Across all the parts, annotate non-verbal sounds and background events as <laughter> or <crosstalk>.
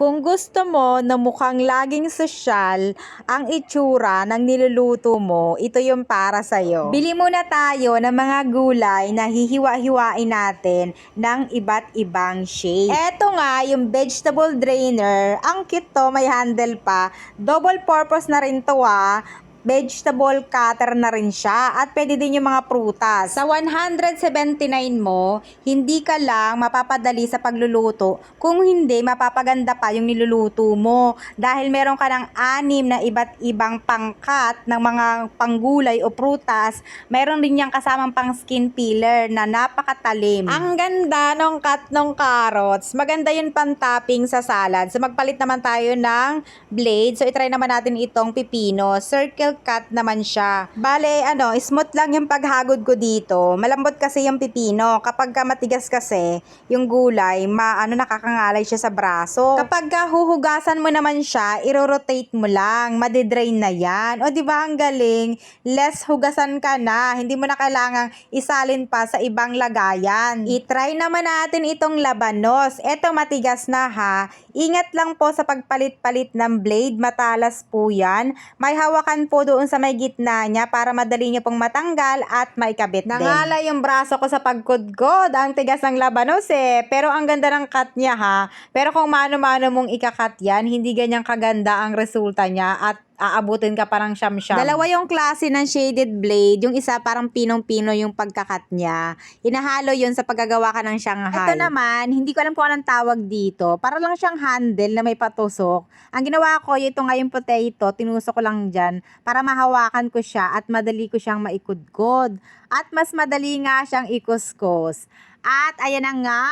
Kung gusto mo na mukhang laging sosyal ang itsura ng niluluto mo, ito yung para sa'yo. Bili muna tayo ng mga gulay na hihiwa-hiwain natin ng iba't ibang shape. Eto nga, yung vegetable drainer. Ang cute to, may handle pa. Double purpose na rin to ah vegetable cutter na rin siya at pwede din yung mga prutas. Sa 179 mo, hindi ka lang mapapadali sa pagluluto kung hindi mapapaganda pa yung niluluto mo dahil meron ka ng anim na iba't ibang pangkat ng mga panggulay o prutas, meron din niyang kasamang pang skin peeler na napakatalim. Ang ganda ng cut ng carrots. Maganda yun pang topping sa salad. So magpalit naman tayo ng blade. So itry naman natin itong pipino. Circle cut naman siya. Bale, ano, smooth lang yung paghagod ko dito. Malambot kasi yung pipino. Kapag ka matigas kasi, yung gulay, ma, ano, nakakangalay siya sa braso. Kapag ka huhugasan mo naman siya, iro-rotate mo lang. Madidrain na yan. O, di ba ang galing? Less hugasan ka na. Hindi mo na kailangang isalin pa sa ibang lagayan. I-try naman natin itong labanos. Eto matigas na ha. Ingat lang po sa pagpalit-palit ng blade. Matalas po yan. May hawakan po doon sa may gitna niya para madali niyo pong matanggal at maikabit din. Nangala yung braso ko sa pagkudkod. Ang tigas ng labanos eh. Pero ang ganda ng cut niya ha. Pero kung mano-mano mong ikakat yan, hindi ganyang kaganda ang resulta niya at aabutin ka parang siyam-siyam. Dalawa yung klase ng shaded blade. Yung isa parang pinong-pino yung pagkakat niya. Hinahalo yun sa paggagawa ka ng Shanghai. Ito naman, hindi ko alam kung anong tawag dito. Para lang siyang handle na may patusok. Ang ginawa ko, ito nga yung potato, tinusok ko lang dyan para mahawakan ko siya at madali ko siyang maikudkod. At mas madali nga siyang ikuskus. At ayan na nga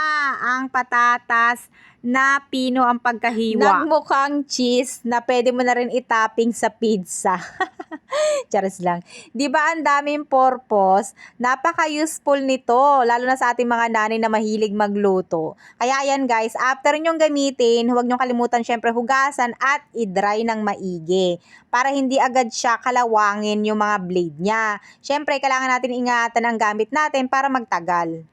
ang patatas na pino ang pagkahiwa. Nagmukhang cheese na pwede mo na rin itopping sa pizza. <laughs> Charis lang. 'Di ba ang daming purpose? Napaka-useful nito, lalo na sa ating mga nanay na mahilig magluto. Kaya ayan guys, after nyong gamitin, huwag nyong kalimutan syempre hugasan at i-dry ng maigi para hindi agad siya kalawangin yung mga blade niya. Syempre, kailangan natin ingatan ang gamit natin para magtagal.